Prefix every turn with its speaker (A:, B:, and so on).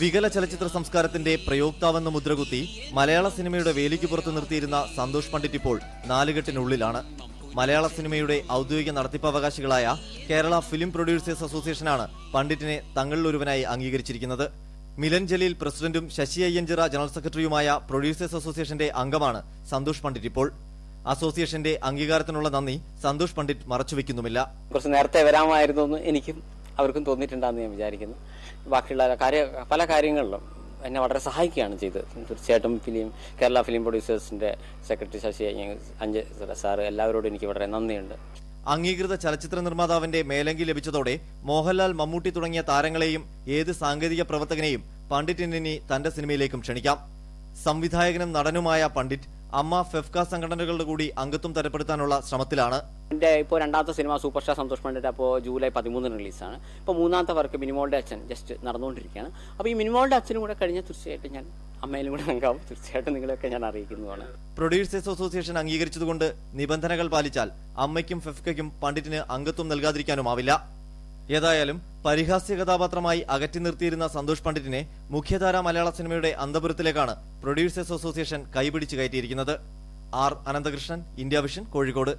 A: വികല ചലച്ചിത്ര സംസ്കാരത്തിന്റെ പ്രയോക്താവെന്ന മുദ്രകുത്തി മലയാള സിനിമയുടെ വേലിക്ക് പുറത്ത് നിർത്തിയിരുന്ന സന്തോഷ് പണ്ഡിറ്റ് ഇപ്പോൾ നാലുകെട്ടിനുള്ളിലാണ്. മലയാള സിനിമയുടെ ഔദ്യോഗിക നടത്തിപ്പവകാശികളായ കേരള ഫിലിം പ്രൊഡ്യൂസേഴ്സ് അസോസിയേഷനാണ് പണ്ഡിറ്റിനെ തങ്ങളിലൊരുവനായി അംഗീകരിച്ചിരിക്കുന്നത്. മിലൻ ജലീൽ പ്രസിഡന്റും ശശി അയ്യഞ്ചിറ ജനറൽ സെക്രട്ടറിയുമായ പ്രൊഡ്യൂസേഴ്സ് അസോസിയേഷന്റെ അംഗമാണ് സന്തോഷ് പണ്ഡിറ്റ് ഇപ്പോൾ. അസോസിയേഷന്റെ അംഗീകാരത്തിനുള്ള നന്ദി സന്തോഷ് പണ്ഡിറ്റ് മറച്ചുവെക്കുന്നുമില്ല.
B: കുറച്ച് നേരത്തെ വരാമായിരുന്നു എന്ന് എനിക്കും അവർക്കും തോന്നിയിട്ടുണ്ടാന്ന് ഞാൻ വിചാരിക്കുന്നു. ബാക്കിയുള്ള കാര്യ പല കാര്യങ്ങളിലും എന്നെ വളരെ സഹായിക്കുകയാണ് ചെയ്തത്. തീർച്ചയായിട്ടും ഫിലിം കേരള ഫിലിം പ്രൊഡ്യൂസേഴ്സിന്റെ സെക്രട്ടറി ശശി അഞ്ച് സാറ് എല്ലാവരോടും എനിക്ക് വളരെ നന്ദിയുണ്ട്.
A: അംഗീകൃത ചലച്ചിത്ര നിർമ്മാതാവിന്റെ മേലങ്കി ലഭിച്ചതോടെ മോഹൻലാൽ മമ്മൂട്ടി തുടങ്ങിയ താരങ്ങളെയും ഏത് സാങ്കേതിക പ്രവർത്തകനെയും പണ്ഡിറ്റിനി തന്റെ സിനിമയിലേക്കും ക്ഷണിക്കാം. സംവിധായകനും നടനുമായ പണ്ഡിറ്റ് അമ്മ ഫെഫ്ക സംഘടനകളുടെ കൂടി അംഗത്വം തരപ്പെടുത്താനുള്ള ശ്രമത്തിലാണ്.
B: എന്റെ ഇപ്പോൾ രണ്ടാമത്തെ cinema super star Santhosh Pandit അപ്പോൾ ജൂലൈ പതിമൂന്നിന് റിലീസാണ്. ഇപ്പോൾ മൂന്നാമത്തെ വർക്ക് മിനിമോളുടെ അച്ഛൻ ജസ്റ്റ് നടന്നുകൊണ്ടിരിക്കുകയാണ്. അപ്പോൾ ഈ മിനിമോളുടെ അച്ഛനും കൂടെ കഴിഞ്ഞാൽ തീർച്ചയായിട്ടും ഞാൻ അമ്മയിലും കൂടെ അംഗാവും തീർച്ചയായിട്ടും നിങ്ങളെയൊക്കെ ഞാൻ അറിയിക്കുന്നതാണ്.
A: പ്രൊഡ്യൂസേഴ്സ് അസോസിയേഷൻ അംഗീകരിച്ചതുകൊണ്ട് നിബന്ധനകൾ പാലിച്ചാൽ അമ്മയ്ക്കും ഫെഫ്കയ്ക്കും പണ്ഡിറ്റിന് അംഗത്വം നൽകാതിരിക്കാനുമാവില്ല. ഏതായാലും പരിഹാസ്യ കഥാപാത്രമായി അകറ്റി നിർത്തിയിരുന്ന സന്തോഷ് പണ്ഡിറ്റിനെ മുഖ്യധാര മലയാള സിനിമയുടെ അന്തപുരത്തിലേക്കാണ് പ്രൊഡ്യൂസേഴ്സ് അസോസിയേഷൻ കൈപിടിച്ച് കയറ്റിയിരിക്കുന്നത്. R Ananthakrishnan India vision Kozhikode.